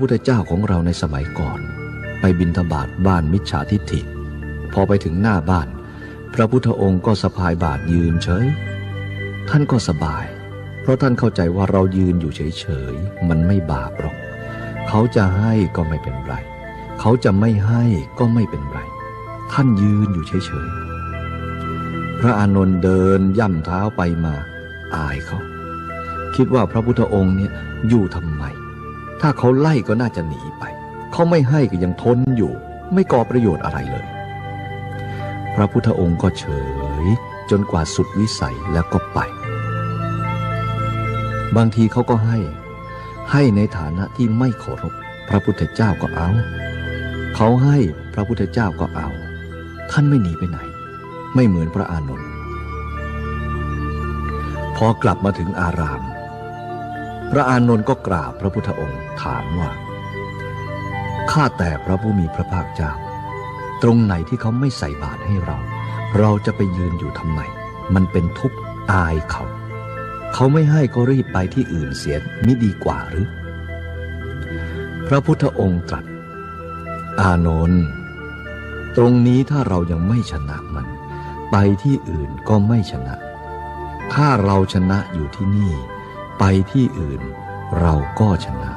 พุทธเจ้าของเราในสมัยก่อน ไปบินทบาทบ้านมิจฉาทิฏฐิ พอไปถึงหน้าบ้าน พระพุทธองค์ก็สะพายบาทยืนเฉย ท่านก็สบาย เพราะท่านเข้าใจว่าเรายืนอยู่เฉยๆ มันไม่บาปหรอก เขาจะให้ก็ไม่เป็นไร เขาจะไม่ให้ก็ไม่เป็นไร ท่านยืนอยู่เฉยๆ พระอานนท์เดินย่ำเท้าไปมา อายเขา คิดว่าพระพุทธองค์เนี่ยอยู่ทำไม ถ้าเขาไล่ก็น่าจะหนีไป เขาไม่ให้ก็ยังทนอยู่ ไม่ก่อประโยชน์อะไรเลย พระพุทธองค์ก็เฉย จนกว่าสุดวิสัยแล้วก็ไป บางทีเขาก็ให้ ให้ในฐานะที่ไม่เคารพพระพุทธเจ้าก็เอา เขาให้พระพุทธเจ้าก็เอา ท่านไม่หนีไปไหน ไม่เหมือนพระอานนท์พอกลับมาถึงอาราม พระอานนท์ก็กราบพระพุทธองค์ถามว่า ข้าแต่พระผู้มีพระภาคเจ้า ตรงไหนที่เขาไม่ใส่บาตรให้เรา เราจะไปยืนอยู่ทำไม มันเป็นทุกข์อายเขา เขาไม่ให้ก็รีบไปที่อื่นเสียมิดีกว่าหรือ พระพุทธองค์ตรัส อานนท์ตรงนี้ถ้าเรายังไม่ชนะมัน ไปที่อื่นก็ไม่ชนะ ถ้าเราชนะอยู่ที่นี่ ไปที่อื่นเราก็ชนะ